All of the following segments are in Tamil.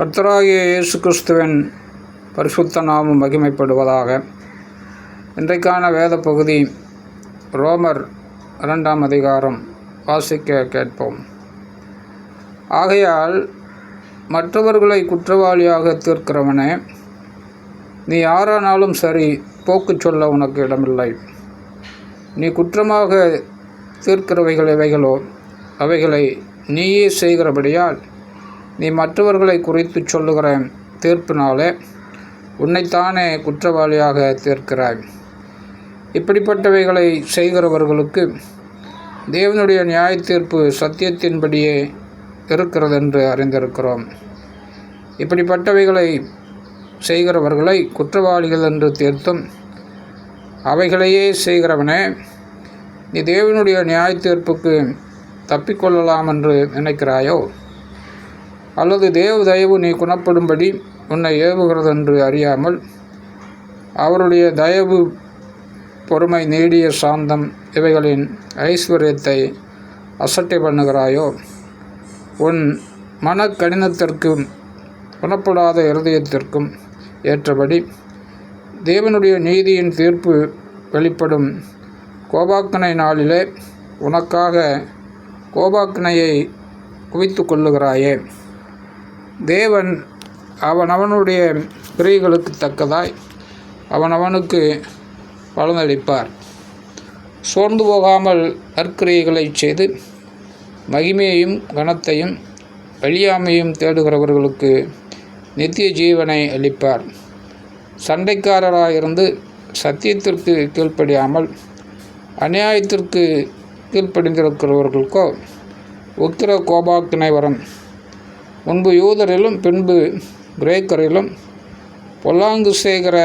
கர்த்தராகிய இயேசு கிறிஸ்துவின் பரிசுத்த நாமம் மகிமைப்படுவதாக. இன்றைக்கான வேத பகுதி ரோமர் இரண்டாம் அதிகாரம் வாசிக்க கேட்போம். ஆகையால் மற்றவர்களை குற்றவாளியாக தீர்க்கிறவனே நீ யாரானாலும் சரி போக்கு சொல்ல உனக்கு இடமில்லை. நீ குற்றமாக தீர்க்கிறவைகள் எவைகளோ அவைகளை நீயே செய்கிறபடியால் நீ மற்றவர்களை குறித்து சொல்லுகிற தீர்ப்பினாலே உன்னைத்தானே குற்றவாளியாக தீர்க்கிறாய். இப்படிப்பட்டவைகளை செய்கிறவர்களுக்கு தேவனுடைய நியாய தீர்ப்பு சத்தியத்தின்படியே இருக்கிறது என்று அறிந்திருக்கிறோம். இப்படிப்பட்டவைகளை செய்கிறவர்களை குற்றவாளிகள் என்று தீர்த்தும் அவைகளையே செய்கிறவனே நீ தேவனுடைய நியாய தீர்ப்புக்கு தப்பிக்கொள்ளலாம் என்று நினைக்கிறாயோ? அல்லது தேவ தயவு நீ குணப்படும்படி உன்னை ஏவுகிறதென்று அறியாமல் அவருடைய தயவு பொறுமை நீடிய சாந்தம் இவைகளின் ஐஸ்வர்யத்தை அசட்டை பண்ணுகிறாயோ? உன் மன கடினத்திற்கும் குணப்படாத இருதயத்திற்கும் ஏற்றபடி தேவனுடைய நீதியின் தீர்ப்பு வெளிப்படும் கோபாக்கனை நாளிலே உனக்காக கோபாக்கனையை குவித்து கொள்ளுகிறாயே. தேவன் அவனவனுடைய கிரியைகளுக்கு தக்கதாய் அவனவனுக்கு பலனளிப்பார். சோர்ந்து போகாமல் நற்கிரியைகளை செய்து மகிமையையும் கனத்தையும் வெளியாமையும் தேடுகிறவர்களுக்கு நித்திய ஜீவனை அளிப்பார். சண்டைக்காரராயிருந்து சத்தியத்திற்கு கீழ்ப்படியாமல் அநியாயத்திற்கு கீழ்ப்படிந்திருக்கிறவர்களுக்கோ உக்கிர கோபாக்கினை வரம் முன்பு யூதரிலும் பின்பு கிரேக்கரிலும் பொல்லாங்கு செய்கிற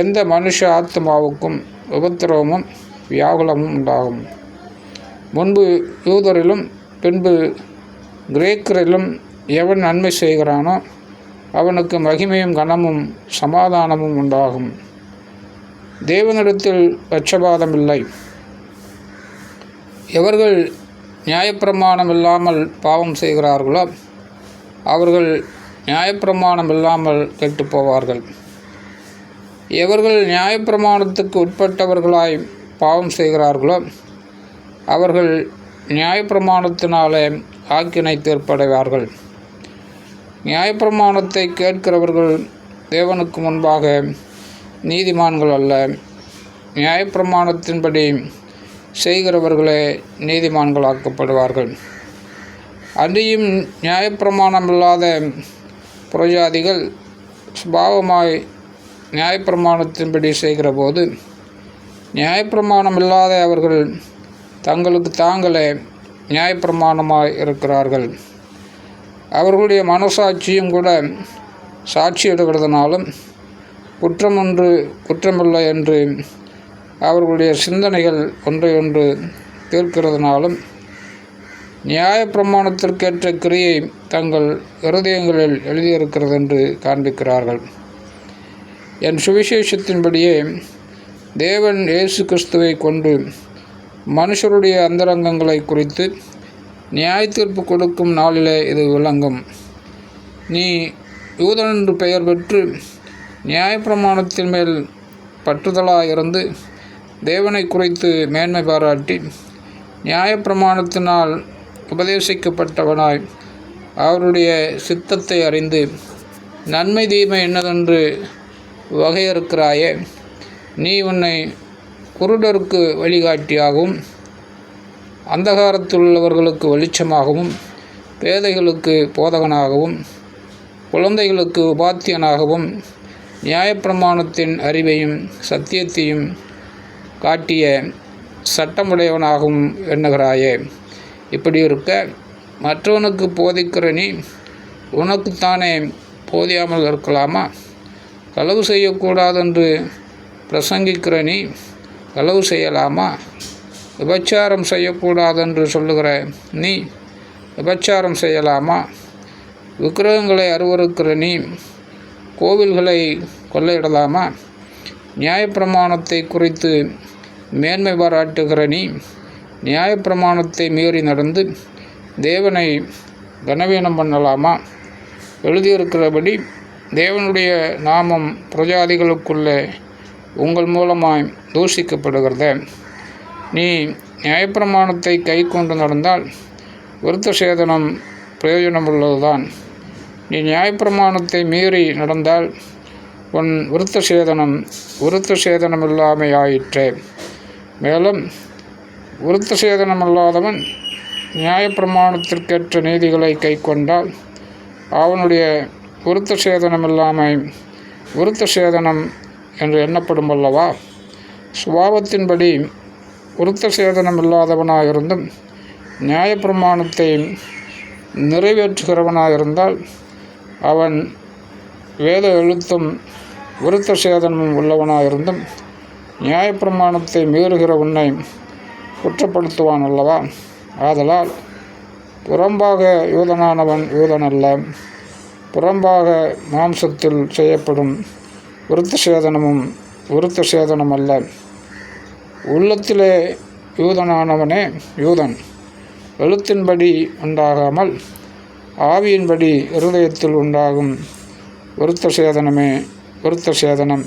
எந்த மனுஷ ஆத்மாவுக்கும் உபத்திரவமும் வியாகுலமும் உண்டாகும். முன்பு யூதரிலும் பின்பு கிரேக்கரிலும் எவன் நன்மை செய்கிறானோ அவனுக்கு மகிமையும் கனமும் சமாதானமும் உண்டாகும். தேவனிடத்தில் பட்சபாதம் இல்லை எவர்கள் நியாயப்பிரமாணம் இல்லாமல் பாவம் செய்கிறார்களோ அவர்கள் நியாயப்பிரமாணம் இல்லாமல் கெட்டு போவார்கள். எவர்கள் நியாயப்பிரமாணத்துக்கு உட்பட்டவர்களாய் பாவம் செய்கிறார்களோ அவர்கள் நியாயப்பிரமாணத்தினாலே ஆக்கினை தீர்ப்படைவார்கள். நியாயப்பிரமாணத்தை கேட்கிறவர்கள் தேவனுக்கு முன்பாக நீதிமான்கள் அல்ல. நியாயப்பிரமாணத்தின்படி செய்கிறவர்களே நீதிமான்களாக்கப்படுவார்கள். அன்றியும் நியாயப்பிரமாணமில்லாத புரஜாதிகள் சுபாவமாய் நியாயப்பிரமாணத்தின்படி செய்கிற போது நியாயப்பிரமாணம் இல்லாத அவர்கள் தங்களுக்கு தாங்களே நியாயப்பிரமாணமாய் இருக்கிறார்கள். அவர்களுடைய மனசாட்சியும் கூட சாட்சியிடுகிறதுனாலும் குற்றம் ஒன்று குற்றமில்லை என்று அவர்களுடைய சிந்தனைகள் ஒன்றையொன்று தீர்க்கிறதுனாலும் நியாயப்பிரமாணத்திற்கேற்ற கிரியை தங்கள் இருதயங்களில் எழுதியிருக்கிறது என்று காண்பிக்கிறார்கள். என் சுவிசேஷத்தின்படியே தேவன் இயேசு கிறிஸ்துவை கொண்டு மனுஷருடைய அந்தரங்கங்களை குறித்து நியாய தீர்ப்பு கொடுக்கும் நாளிலே இது விளங்கும். நீ யூதன் என்று பெயர் பெற்று நியாயப்பிரமாணத்தின் மேல் பற்றுதலாயிருந்து தேவனை குறித்து மேன்மை பாராட்டி நியாயப்பிரமாணத்தினால் உபதேசிக்கப்பட்டவனாய் அவருடைய சித்தத்தை அறிந்து நன்மை தீமை என்னதென்று வகையறுக்கிறாயே நீ உன்னை குருடருக்கு வழிகாட்டியாகவும் அந்தகாரத்தில் உள்ளவர்களுக்கு வெளிச்சமாகவும் பேதைகளுக்கு போதகனாகவும் குழந்தைகளுக்கு உபாத்தியனாகவும் நியாயப்பிரமாணத்தின் அறிவையும் சத்தியத்தையும் காட்டிய சட்டமுடையவனாகவும் எண்ணுகிறாயே. இப்படி இருக்க மற்றவனுக்கு போதிக்கிற நீ உனக்குத்தானே போதியாமல் இருக்கலாமா? களவு செய்யக்கூடாதென்று பிரசங்கிக்கிற நீ களவு செய்யலாமா? விபச்சாரம் செய்யக்கூடாதென்று சொல்லுகிற நீ விபச்சாரம் செய்யலாமா? விக்கிரகங்களை அருவருக்கிற நீ கோவில்களை கொள்ளையிடலாமா? நியாயப்பிரமாணத்தை குறித்து மேன்மை பாராட்டுகிற நீ நியாயப்பிரமாணத்தை மீறி நடந்து தேவனை கனவீனம் பண்ணலாமா? எழுதியிருக்கிறபடி தேவனுடைய நாமம் பிரஜாதிகளுக்குள்ளே உங்கள் மூலமாய் தூஷிக்கப்படுகிறத. நீ நியாயப்பிரமாணத்தை கை கொண்டு நடந்தால் விருத்த சேதனம் பிரயோஜனமுள்ளதுதான். நீ நியாயப்பிரமாணத்தை மீறி நடந்தால் உன் விருத்த சேதனம் விருத்த சேதனம் இல்லாமையாயிற்று மேலும் விருத்த சேதனமல்லாதவன் நியாயப்பிரமாணத்திற்கேற்ற நீதிகளை கை கொண்டால் அவனுடைய விருத்த சேதனம் இல்லாமல் விருத்த சேதனம் என்று எண்ணப்படும் அல்லவா சுபாவத்தின்படி விருத்த சேதனம் இல்லாதவனாயிருந்தும் நியாயப்பிரமாணத்தை நிறைவேற்றுகிறவனாயிருந்தால் அவன் வேத எழுத்தும் விருத்த சேதனமும் உள்ளவனாக இருந்தும் நியாயப்பிரமாணத்தை மீறுகிற உன்னை குற்றப்படுத்துவான் அல்லவா ஆதலால் புறம்பாக யூதனானவன் யூதன் அல்ல புறம்பாக மாம்சத்தில் செய்யப்படும் விருத்த சேதனமும் விருத்த சேதனம் அல்ல உள்ளத்திலே யூதனானவனே யூதன். எழுத்தின்படி உண்டாகாமல் ஆவியின்படி இருதயத்தில் உண்டாகும் விருத்த சேதனமே விருத்த சேதனம்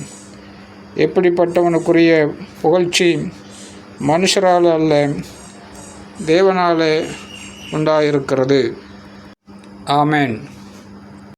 எப்படிப்பட்டவனுக்குரிய புகழ்ச்சி மனுஷரால் அல்ல தேவனாலே உண்டாயிருக்கிறது. ஆமேன்.